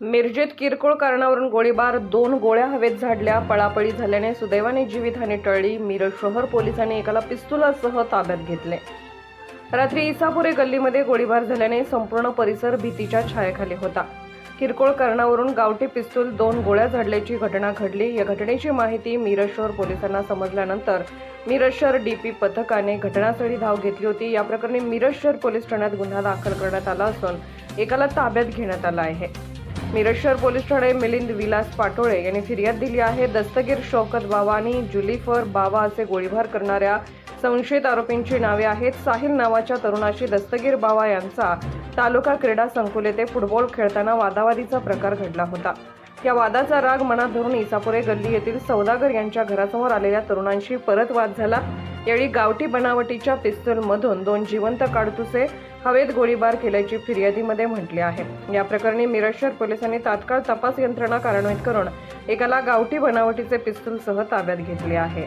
मिरजेत किरकोळ कारणावरून गोळीबार दोन गोळ्या हवेत झाडल्या पळापळी झाल्याने सुदैवाने जीवितहानी टळली. मिरज शहर पोलिसांनी एकाला पिस्तुलासह ताब्यात घेतले. रात्री इसापुरे गल्लीमध्ये गोळीबार झाल्याने संपूर्ण परिसर भीतीच्या छायेखाली होता. किरकोळ कारणावरून गावठी पिस्तूल दोन गोळ्या झाडल्याची घटना घडली. या घटनेची माहिती मिरज शहर पोलिसांना समजल्यानंतर मिरज शहर डीपी पथकाने घटनास्थळी धाव घेतली होती. या प्रकरणी मिरज शहर पोलीस ठाण्यात गुन्हा दाखल करण्यात आला असून एकाला ताब्यात घेण्यात आला आहे. मिरज शहर पोलीस ठाणे मिलिंद विलास पाटोळे यांनी फिर्याद दिली आहे. दस्तगीर शौकत बाबा आणि जुलिफर बाबा असे गोळीबार करणाऱ्या संशयित आरोपींची नावे आहेत. साहिल नावाच्या तरुणाशी दस्तगीर बाबा यांचा तालुका क्रीडा संकुल येथे फुटबॉल खेळताना वादावादीचा प्रकार घडला होता. या वादाचा राग मनात धरून इसापुरे गल्ली येथील सौदागर यांच्या घरासमोर आलेल्या तरुणांशी परत वाद झाला. यावेळी गावठी बनावटीच्या पिस्तूलमधून दोन जिवंत काडतुसे हवेत गोळीबार केल्याची फिर्यादीमध्ये म्हटले आहे. या प्रकरणी मिरज शहर पोलिसांनी तात्काळ तपास यंत्रणा कार्यान्वित करून एकाला गावठी बनावटीचे पिस्तूलसह ताब्यात घेतले आहे.